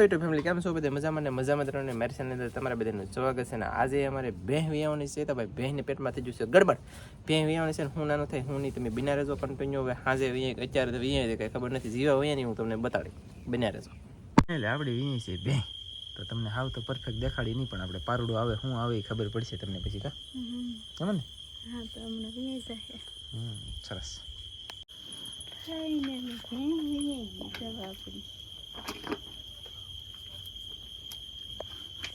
YouTube family કેમ છો બધા? મજામાં ને મજામાં જ રહો ને ચેનલ અંદર તમારા બધાનું સ્વાગત છે ને આજે અમારે ભેહ વિયાવાની છે તો ભાઈ ભેહને પેટમાં થઈ જશે ગડબડ. ભેહ વિયાવાની છે ને હું નાનો થાય હું નહીં તમે બિના રહેજો કન્ટિન્યુ હવે હાજે વિયા અત્યારે તો વિયા કંઈ ખબર નથી જીવા વિયાની હું તમને બતાડી બિના રહેજો એટલે આપણે વિયા છે ભેહ તો તમને હાવ તો પરફેક્ટ દેખાડી નહીં પણ આપણે પારુડો આવે હું આવે એ ખબર પડશે તમને પછી કા? સમજ ને હા તો હમણાં વીએ જશે હમ, સરસ. ફાઇનલી ભેં વીએ ગઈ દવા આપણી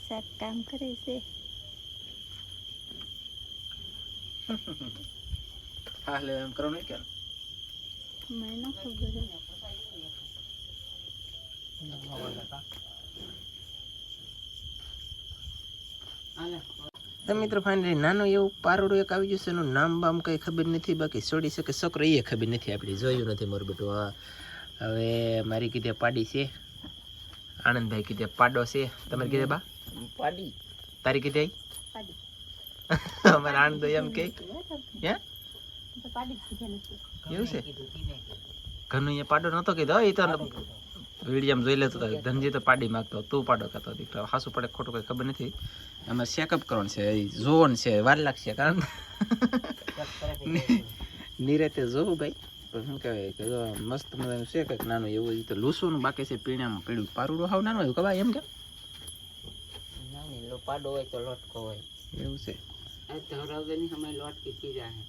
સાત કામ કરે છે. હા એમ કરો નહીં કેમ? મને ન ખબર તો મિત્રો ફાઇનલી નાનું એવું પારોડું એક આવી જશે એનું નામ બામ કંઈ ખબર નથી બાકી છોડી શકે છોકરો એ ખબર નથી આપણી જોયું નથી મારું બેટું. હવે મારી કીધે પાડી છે આનંદભાઈ કીધે પાડો છે. તમારે કીધે બા? પાડી તારી કીધે પાડી અમારે આનંદભાઈ એમ કે હે તો એવું છે ઘરનું અહીંયા પાડો નહોતો કીધો એ તો વિડીયામાં જોઈ લેતો હતો ધનજી તો પાડી માગતો તું પાડો કહેતો દીકરો હાસું પડે ખોટું કંઈ ખબર નથી એમાં ચેકઅપ કરવાનું છે જોવાનું છે વાર લાગશે કારણ નિરેતે જોવું ભાઈ પણ શું કહેવાય કે જો મસ્ત મજાનું છે કંઈક નાનું એવું ઈ તો લૂસવાનું બાકી છે પીણામાં પીળું પારુડો હાવ નાનું એવું કહેવાય એમ કે પાડો હોય તો લોટકો હોય. એવું છે. આ તો રવની સમય લોટકી થઈ જાય.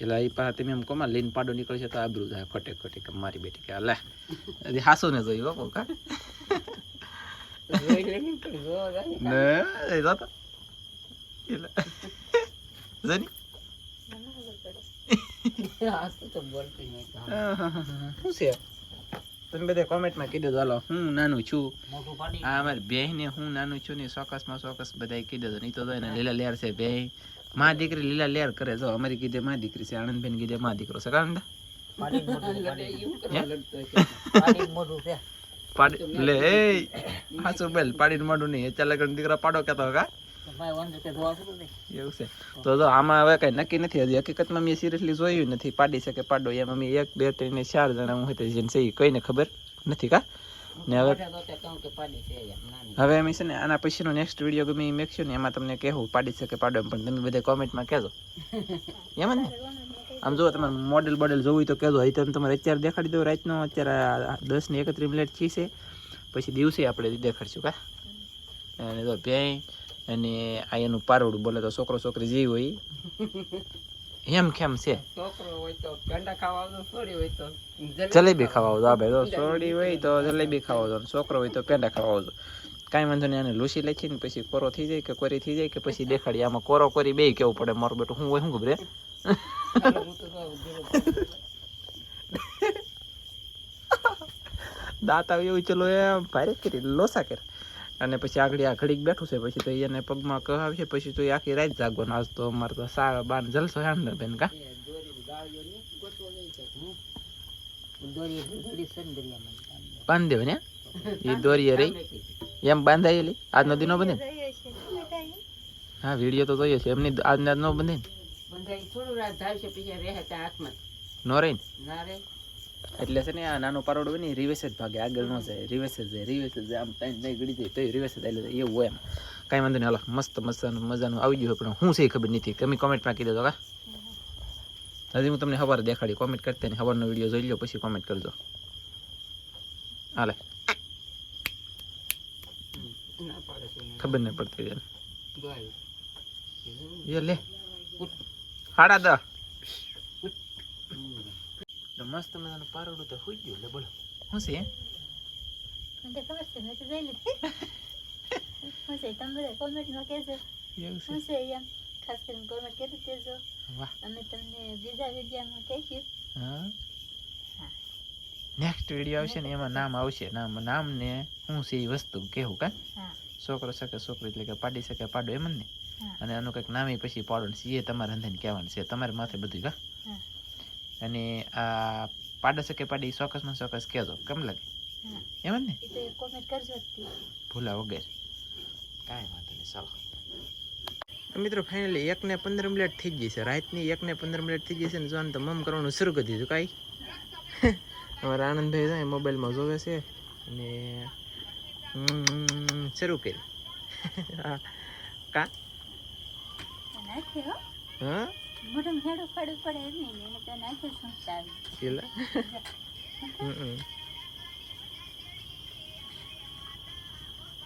એટલે એ પાસે તમે એમ કોમાં લઈને પાડો નીકળશે તો આબરું થાય ખોટે ખોટી કે મારી બેટી કે લે હજી હાસું ને જોયું હો કા જોઈ લે ને પણ જોવા જાય ને એ જોતો એટલે જની આ તો તો બોલતી નહીં તો. શું છે? તમે બધા કોમેન્ટમાં કીધું હાલો હું નાનું છું. આ અમારી બેહ ને હું નાનું છું ને ચોક્કસમાં ચોક્કસ બધા કીધું નહીં તો એને લીલા લેર છે બે માં દીકરી લીલા લેર કરે. જો અમારી કીધે માં દીકરી છે આનંદબેન કીધે માં દીકરો છે. કારણ પાડી લે એ હાચું બેલ. પાડીને મોઢું નહીં. ચાલે લગન દીકરા પાડો કેતો કા? તો તે એવું છે. તો જો આમાં હવે કઈ નક્કી નથી હજી. હકીકતમાં મેં સિરિયસલી જોયું નથી. પાડી શકે પાડો. એમ અમે એક બે ત્રણ ને ચાર જણા હું હોય જેને છે ઈ કોઈને ખબર નથી કા? ને હવે તો તે એમ અમે છે ને આના પછીનો નેક્સ્ટ વીડિયો ગમે એ મેકશું ને એમાં તમને કહેવું પાડી શકે પાડો એમ. પણ તમે બધા કોમેન્ટમાં કહેજો. એમ ને? આમ જો તમારે મોડેલ બોડેલ જોવું હોય તો કહેજો. અહીં તમે તમારે અત્યારે દેખાડી દો રાતનો. અત્યારે દસ ને એકત્રીસ મિનિટ છે. પછી દિવસે આપણે દેખાડશું કા? અને જો ભેં અને આ એનું પારોડું બોલે તો છોકરો છોકરી જેવી હોય. એમ કેમ છે? જલેબી ખાવા આવતો. આ ભાઈ સોડી હોય તો જલેબી ખાવા આવતો ને છોકરો હોય તો પેંડા ખાવા આવતો. કાંઈ વાંધો નહીં આને લૂસી લેખી ને પછી કોરો થઈ જાય કે કોરી થઈ જાય કે પછી દેખાડી. આમાં કોરો કોરી બે કેવું પડે મારું બેટું. હું હોય હે? તો દાંત આવી એવું ચલો એમ. ભારે કરી લોસા કરે. અને પછી આગળ આ ઘડીક બેઠું છે પછી તો એને પગમાં કહ આવશે પછી તો એ આખી રાત જાગવાનો. આજ તો અમારે તો સારા બાર જલસો હે ને બેન કા બાંધ્યો ને? એ દોરીએ રહી. એમ બાંધાયેલી આજનો દિનો નો બંધે ને? જોઈએ છે. તમે કાંઈ હા વીડિયો તો જોઈએ છે. એમની આજના નો બંધે ને બંધાઈ થોડું રાત ધાવશે પછી રહે નો રહી ને ના રે એટલે છે ને આ નાનો પારોડો બની રિવેસ જ ભાગે આગળ ન જાય રિવેસ જ જાય રિવેસ જ જાય આમ ટાઈમ નહીં ગળી જાય તો રિવેસ જ એટલે એવું હોય એમ. કાંઈ વાંધો નહીં હાલો મસ્ત મજાનું મજાનું આવી ગયું પણ શું છે એ ખબર નથી. તમે કોમેન્ટમાં કીધો કા હજી હું તમને સવારે દેખાડી કોમેન્ટ કરતા ને સવારનો વીડિયો જોઈ લો પછી કોમેન્ટ કરજો. હાલે. ના. ખબર નહીં પડતી. લે. હાડા દા મસ્ત મજાનું પારોડું તો હોઈ ગયું લે બોલો શું છે મને ખબર છે મેં તો જોઈ લીધી શું છે તમે બધા કોમેન્ટમાં કહેજો શું છે એમ ખાસ કરીને કોમેન્ટ કરી દેજો વાહ અમે તમને બીજા વિડીયોમાં કહીશું હા. નેક્સ્ટ વીડિયો આવશે ને એમાં નામ આવશે નામ નામ ને શું છે એ વસ્તુ કહેવું કા હા છોકરો શકે છોકરો એટલે કે પાડી શકે પાડો એમ ને અને આનું કંઈક નામે પછી પાડો ને એ તમારે અંધાને કહેવાનું છે તમારે માથે બધું કા અને આ પાડો શકે પાડી ચોક્કસમાં ચોક્કસ કહેજો. કેમ લાગે? એમ જ ને? ભૂલા વગર. કાંઈ વાંધો નહીં ચાલો. મિત્રો ફાઇનલી એક ને પંદર મિનિટ થઈ ગઈ છે. રાતની એક ને પંદર મિનિટ થઈ ગઈ છે ને જોવાનું તો મમ કરવાનું શરૂ કરી દીધું કાંઈ? અમારા આનંદભાઈ જાય મોબાઈલમાં જોવે છે અને હમ, શરૂ કર્યું. હા. કા? હા? મોઢું હેડું ફાડું પડે એમ નહીં. એને તો નાખે સંસ્થા આવી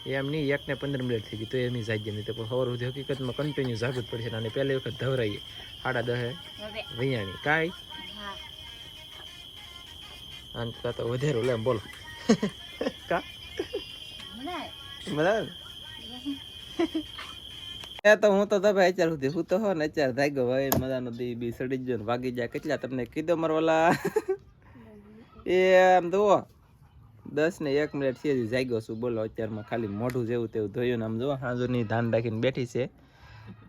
એમ નહીં એક ને પંદર મિનિટ થઈ ગઈ તો એમની જાગી નહીં. તો પણ સુધી હકીકતમાં કન્ટિન્યુ જાગવું જ પડશે અને પહેલી વખત ધવરાઈએ. સાડા દહે. વૈયાણી. કાંઈ? અને કાં તો વધારે લે બોલો. કા? ને? એ તો હું તો તમે અત્યાર સુધી હું તો હો ને અત્યારે જાગ્યો ભાઈ મજાનો દી બી સડી ગયો વાગી જાય કેટલા તમને કીધો મારવાલા એ આમ જુઓ દસ ને એક મિનિટ છે જાગ્યો છું. બોલો અત્યારમાં ખાલી મોઢું જેવું તેવું ધોયું ને આમ જુઓ હાજુની ધાન રાખીને બેઠી છે.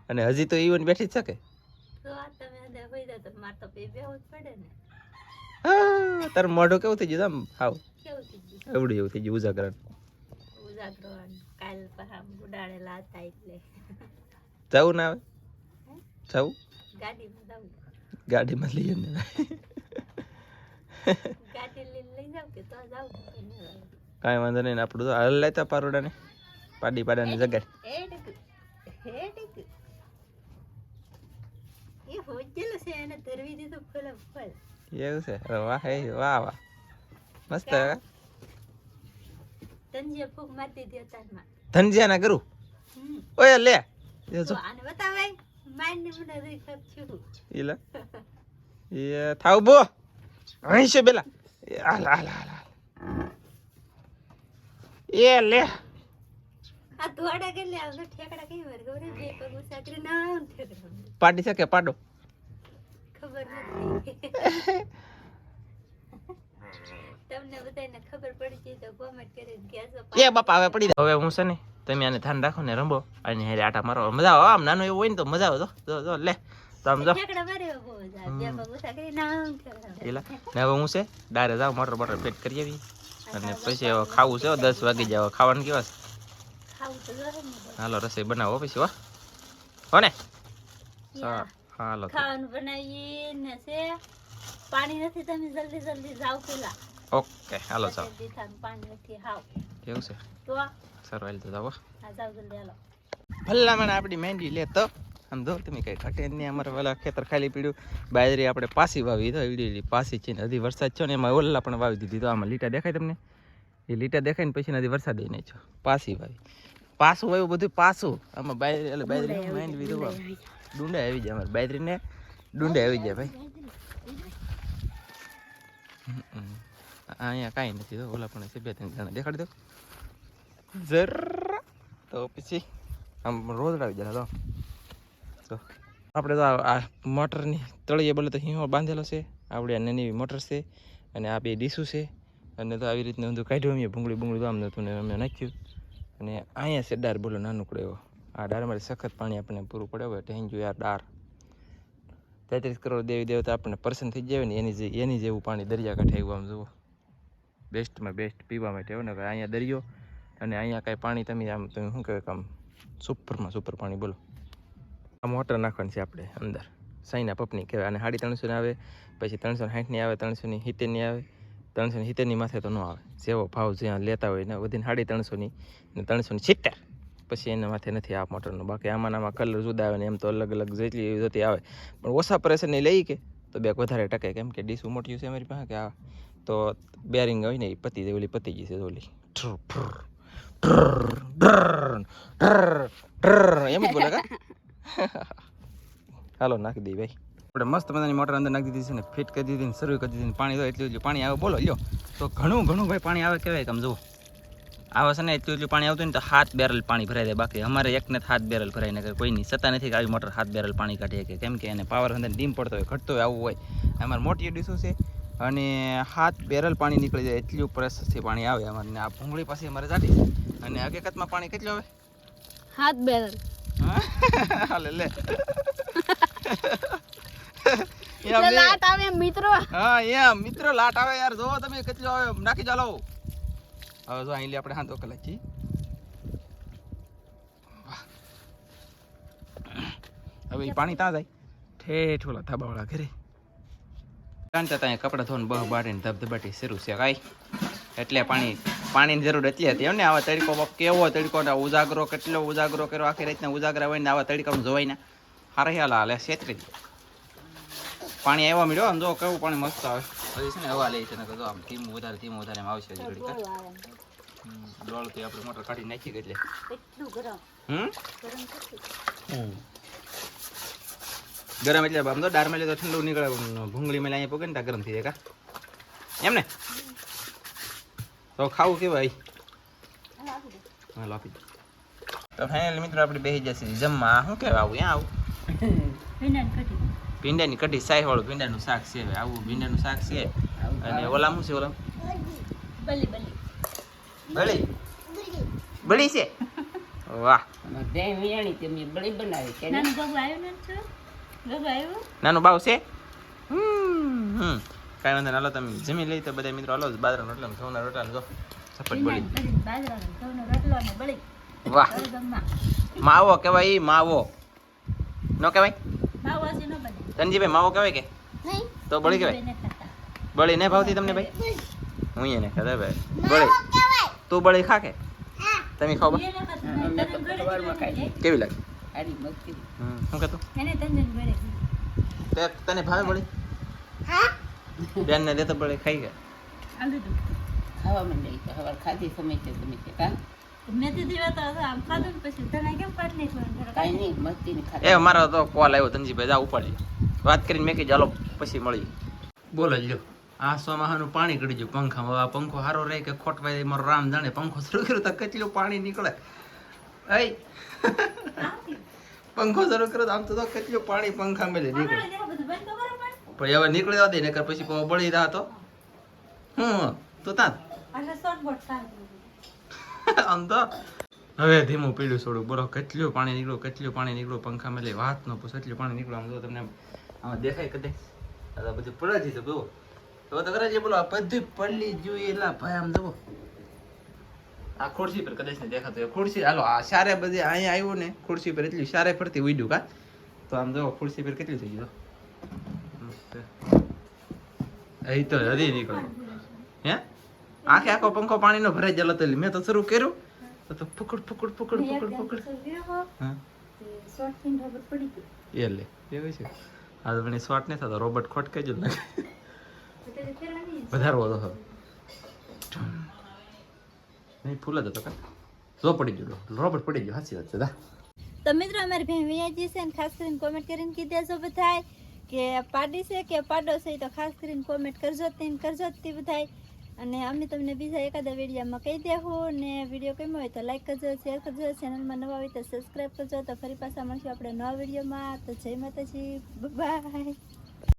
અને હજી તો ઈવન બેઠી જ શકે? તારું મોઢું કેવું થઈ ગયું આમ? હાવ. એવડું એવું થઈ ગયું ઉજાગર ઉજાગરણ કાલ પહામ ઉડાડેલા હતા એટલે. જવું ના આવે જવું ગાડીમાં લઈ કાંઈ વાંધો નહીં આપણું તો હાલ લેતા પારોડાને. પાડી પાડાની ફૂલ એવું છે? વાહ હે વાહ વાહ. મસ્ત ધનજીયા ના કરું ઓય લે. એ જો. આને બતાવાય માઇન્ડ ને મને રીખ છું ઈ એ થાવ બો. અહીં છે બેલા. હાલ હાલ હાલ. એ લે. પાડી શકે પાડો. ખબર નથી. તમને બધાને ખબર પડી છે તો કોમેન્ટ કહેજો. એ બાપા હવે પડી. હવે હું છે ને તમે આને ધ્યાન રાખો ને રમો અને હેરે આટા મારો મજા આવે. આમ નાનો એવો હોય ને તો મજા આવે. જો જો લે. તો જો. એલા ને હવે હું છે? ડાયરે જાવ મોટર મોટર પેટ કરી આવી. અને પછી હવે ખાવું છે હો, દસ વાગી જાવ ખાવાનું કેવા છે. હાલો રસોઈ બનાવો પછી હો. હો ને. હાલો ખાવાનું બનાવીએ ને છે. પાણી નથી તમે જલ્દી જલ્દી જાવ પેલા. ઓકે હાલો ચાલો પાણી નથી હાવ. કેવું છે? તો સારું હાલ તો જાવ હો. જાવ જલ્દી ભલામણ આપણી મહેંદી લે તો. આમ જો તમે કઈ ઘટે નહીં અમારે પેલા ખેતર ખાલી પીડ્યું. બાજરી આપણે પાસી વાવી તો એવડી પાસી છે ને હજી વરસાદ છે ને એમાં ઓલા પણ વાવી દીધી. તો આમાં લીટા દેખાય તમને? એ લીટા દેખાય ને પછી હજી વરસાદ નહીં છો પાસી વાવી. પાસું વાવ્યું બધું પાસું આમાં બાજરી એટલે બાજરી મહેંદી ડુંડા આવી જાય. અમારે. બાજરીને ડુંડા આવી જાય ભાઈ. અહીંયા કાંઈ નથી તો ઓલા પણ છે બે ત્રણ જણા. દેખાડી દો. જરા તો પછી આમ રોજડાવી જાય તો આપણે તો આ- મોટરની તળીએ બોલે તો હિંહો બાંધેલો છે આપણે આ નાની એવી મોટર છે અને આ બે ડીશું છે અને તો આવી રીતનું ઊંધું કાઢ્યું અમે ભૂંગળી ભૂંગળી આમ નહોતું ને અમે નાખ્યું અને અહીંયા છે ડાર બોલો નાનકડો એવો આ ડારમાંથી સખત પાણી આપણને પૂરું પડે હોય ટેન્જુ યાર ડાર તેત્રીસ કરોડ દેવી દેવતા આપણને પર્સન થઈ જાય ને એની એની જેવું પાણી દરિયાકાંઠે આવ્યું આમ જુઓ બેસ્ટમાં બેસ્ટ પીવા માટે એવું ને અહીંયા દરિયો અને અહીંયા કાંઈ પાણી તમે આમ તમે શું કહેવાય આમ સુપરમાં, સુપર પાણી બોલો. આ મોટર નાખવાની છે આપણે અંદર. સાઈના પપની કહેવાય. અને સાડી ત્રણસોની આવે, પછી ત્રણસો સાઠની આવે ત્રણસોની સિત્તેરની આવે ત્રણસોની સિત્તેરની માથે તો ન આવે. જેવો ભાવ જ્યાં લેતા હોય ને વધીને સાડી ત્રણસોની ને ત્રણસોની સિત્તેર. પછી એના માથે નથી આ મોટરનો. બાકી આમાં આમાં કલર જુદા આવે ને એમ તો અલગ અલગ જેટલી જોતી આવે. પણ ઓછા પ્રેશરની લઈ કે તો બેગ વધારે ટકે. કેમ કે ડીશ મોટી છે અમારી પાસે કે આ તો બેરિંગ હોય ને એ પતી જાય, ઓલી પતી ગઈ છે ઓલી. એમ જ બોલે કા? હાલો નાખી દઈ ભાઈ. આપણે મસ્ત મજાની મોટર અંદર નાખી દીધી છે ને ફિટ કરી દીધી ને શરૂ કરી દીધી ને પાણી તો એટલું એટલું પાણી આવે. બોલો લ્યો. તો ઘણું ઘણું ભાઈ પાણી આવે કહેવાય તમે જુઓ. આવે છે ને એટલું એટલું પાણી આવતું ને તો હાથ બેરલ પાણી ભરાઈ જાય બાકી. અમારે એકને હાથ બેરલ ભરાઈ ને કોઈ નહીં. સત્તા નથી કે આવી મોટર હાથ બેરલ પાણી કાઢીએ કે કેમ કે એને પાવર અંદર ડીમ પડતો હોય ઘટતો હોય આવું હોય. અમારે મોટી ડીશું છે? અને હાથ બેરલ પાણી નીકળી જાય એટલું પ્રેશરથી પાણી આવે અમારે. આ ભૂંગળી પાસે અમારે જાડી. છે અને હકીકતમાં પાણી કેટલું આવે? હાથ બેરલ. હા? હાલે લે. એમ આવે મિત્રો. હા એમ. મિત્રો લાટ આવે યાર. જોવો તમે કેટલો આવે. નાખી ચાલો. હવે જો અહીં લે આપણે હાથો કલાક છી હવે પાણી ત્યાં જાય. ઠેઠ ઓલા ધાબાવાળા ઘરે. કાંતા ત્યાં કપડાં ધોઈને બહ બાટીને ધબધબાટી શરૂ છે કાંઈ. એટલે પાણી પાણીની જરૂર એટલી હતી એમ ને આવા તડકો બાપ કેવો તડકો ને ઉજાગરો કેટલો ઉજાગરો કર્યો આખી રીતના ઉજાગરા હોય ને આવા તડકામાં જોવાય ને હારે હાલ હાલે છેતરી. પાણી આવ્યા મળ્યો આમ જો કેવું પાણી મસ્ત આવે. હજી છે ને હવા લે છે ને જો આમ ધીમું વધારે ધીમું વધારે એમ આવશે હજી ઘડીક. થોડું આવે. એમ. હમ, ડોળ તો આપણે મોટર કાઢી નાખી એટલે. એટલું ગરમ. હમ. ગરમ એટલે આમ તો ડાર મેલે તો ઠંડુ નીકળે ભૂંગળી મેલે અહીંયા પગે ને ત્યાં ગરમ થઈ જાય કા? એમ ને? તો ખાવું કેવાય દો. તો ફાઇનલ મિત્રો આપણે બેસી જશે જમવા. શું કહેવાય આવું? ત્યાં આવું? ભીંડાની કઢી. સાય વાળું ભીંડાનું શાક છે આવું ભીંડાનું શાક છે. અને ઓલા શું છે ઓલા? બલી બલી બળી. બળી છે? વાહ. બળી બનાવી. કે નાનું બાબુ આવ્યો નથી ગગુ આવ્યું નાનું બાવ છે? હમ હમ. કાંઈ વાંધો હાલો તમે જમી લઈ તો બધા મિત્રો હાલો બાજરા રોટલા ઘઉંના રોટલા જો. સપટ બળી. વાહ. માવો કહેવાય ઈ માવો. ન કહેવાય? ધનજીભાઈ માવો કહેવાય કે? તો બળી કહેવાય. બળી ને ભાવતી તમને ભાઈ? હું એને ખાધા ભાઈ. બળી. તું બળી ખા કે? તમે ખાવ. કેવી લાગે? હારી મસ્તી હમ શું કહેતો એને તંજન ગળે તે તને ભાવે પડે બેન ને દેતો પડે ખાઈ ગયા આલુ. ખાવા માંડી તો હવે ખાધી સમય છે તમે કા? એ મારો તો કોલ આવ્યો ધનજીભાઈ જા ઉપાડી. વાત કરીને મેં કીધું ચાલો પછી મળી બોલો લ્યો. આ સોમાહાનું પાણી ગળી ગયું. પંખામાં આ પંખો સારો રહે કે ખોટવાય મારો રામ જાણે પંખો શરૂ કર્યો તો કચલું પાણી નીકળે. અય પંખો શરૂ કરો આમ તો કેટલું પાણી પંખા મેલે નીકળે. કરો. પણ. હવે નીકળી જવા દે ને પછી પવો બળી રહ્યા તો. હમ તો તાં આટલે short boat સારું. આમ તો. હવે ધીમું પીળું છોડું બોલો કેટલું પાણી નીકળ્યું કેટલું પાણી નીકળ્યું? પંખા મેલે વાત ન પૂછો એટલું પાણી નીકળ્યું? આમ તો તમને આમાં દેખાય કદે બધું પડાજી છે બહુ તો તો કદાચ એ બોલો બધું પડલી જોઈએ એટલા ભાઈ આમ જુઓ. આ ખુરશી પર કદાચ ને દેખાતો. ખુરશી હાલો આ સારે બધી અહીંયા આવ્યું ને ખુરશી પર એટલી સારે ફરતી ઉડ્યું કા? તો આમ જો ખુરશી પર કેટલી થઈ ગયો. અહીં તો હજી નીકળ્યો. હે? આખે આખો પંખો પાણીનો ભરાઈ ગયેલો તો મેં તો શરૂ કર્યું. તો તો પકડ પકડ પકડ પકડ પકડ. એ લે એવું છે. આ તો મને શોર્ટ નહીં થતો રોબોટ ખોટકાઈ જ લાગે. વધારવો તો નહીં, ફૂલ જ હતો કા? લો પડી ગયો રોબોટ પડી ગયો સાચી વાત છે દા તો મિત્રો, અમારી બેન વિયાજી છે ને ખાસ કરીને કોમેન્ટ કરીને કીધે છો બધાય કે પાડી છે કે પાડો છે તો ખાસ કરીને કોમેન્ટ કરજો જ તે કરજો તે બધાય. અને અમે તમને બીજા એકાદા વિડીયોમાં કહી દેવું ને વીડિયો ગમ્યો હોય તો લાઈક કરજો શેર કરજો ચેનલમાં નવા હોય તો સબસ્ક્રાઈબ કરજો. તો ફરી પાછા મળશું આપણે નવા વિડીયોમાં. તો જય માતાજી બાય